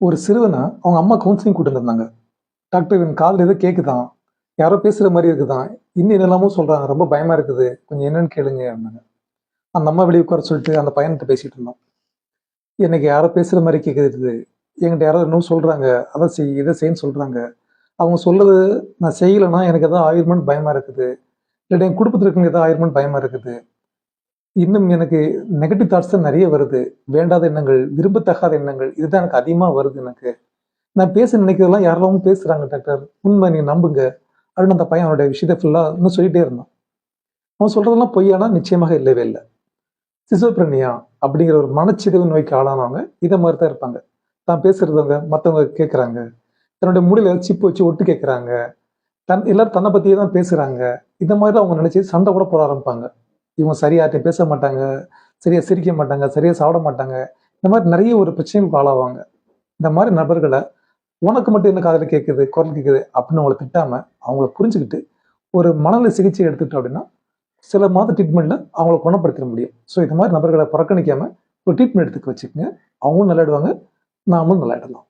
ஒரு சிறுவனை அவங்க அம்மா கவுன்சிலிங் கூட்டு இருந்தாங்க டாக்டர் இவன் காதில் எதோ கேட்குதான் யாரோ பேசுகிற மாதிரி இருக்குதான். இன்னும் என்னெல்லாமோ சொல்கிறாங்க ரொம்ப பயமாக இருக்குது. கொஞ்சம் என்னன்னு கேளுங்க அப்படின்னாங்க. அந்த அம்மா வெளியே உட்கார சொல்லிட்டு அந்த பையன்கிட்ட பேசிகிட்டு இருந்தோம் எனக்கு யாரோ பேசுகிற மாதிரி கேட்குது என்கிட்ட யாரோ இன்னும் சொல்கிறாங்க அதை செய் இதை செய்யன்னு சொல்கிறாங்க அவங்க சொல்கிறது நான் செய்யலைன்னா எனக்கு எதாவது ஆயிருமன்னு பயமாக இருக்குது. இல்லாட்டி என் குடும்பத்தில் இருக்கிறவங்க எதாவது ஆயிருமன்னு பயமாக இருக்குது. இன்னும் எனக்கு நெகட்டிவ் தாட்ஸ் தான் நிறைய வருது. வேண்டாத எண்ணங்கள் விரும்பத்தகாத எண்ணங்கள் இதுதான் எனக்கு அதிகமாக வருது எனக்கு. நான் பேச நினைக்கிறதெல்லாம் யாரெல்லாம் பேசுகிறாங்க டாக்டர் உண்மை நீங்கள் நம்புங்க. அப்படின்னு அந்த பையன் அவனுடைய விஷயத்தை ஃபுல்லாக இன்னும் சொல்லிகிட்டே இருந்தான். அவன் சொல்கிறதெல்லாம் பொய்யானா? நிச்சயமாக இல்லவே இல்லை. சிசோப்ரனியா அப்படிங்கிற ஒரு மனச்சிதைவு நோய்க்கு ஆளானவங்க இதை மாதிரி தான் இருப்பாங்க. தான் பேசுகிறதவங்க மற்றவங்க கேட்குறாங்க தன்னுடைய முடியல சிப்பு வச்சு ஒட்டு கேட்குறாங்க தன் எல்லாரும் தன்னை பற்றியே தான் பேசுகிறாங்க இந்த மாதிரி அவங்க நினச்சி சண்டை கூட போட ஆரம்பிப்பாங்க. இவங்க சரியாட்டையும் பேச மாட்டாங்க சரியா சிரிக்க மாட்டாங்க சரியா சாப்பிட மாட்டாங்க. இந்த மாதிரி நிறைய ஒரு பிரச்சனைகளுக்கு ஆளாவாங்க. இந்த மாதிரி நபர்களை உனக்கு மட்டும் என்ன காதில் கேட்குது குரல் கேட்குது அப்படின்னு அவங்கள திட்டாம அவங்கள புரிஞ்சுக்கிட்டு ஒரு மனநல சிகிச்சை எடுத்துட்டோம் அப்படின்னா சில மாத ட்ரீட்மெண்ட்ல அவங்கள குணப்படுத்திட முடியும். ஸோ இந்த மாதிரி நபர்களை புறக்கணிக்காம ஒரு ட்ரீட்மெண்ட் எடுத்துக்க வச்சுக்கோங்க. அவங்களும் நல்லாயிடுவாங்க நாமளும் நல்லாயிடலாம்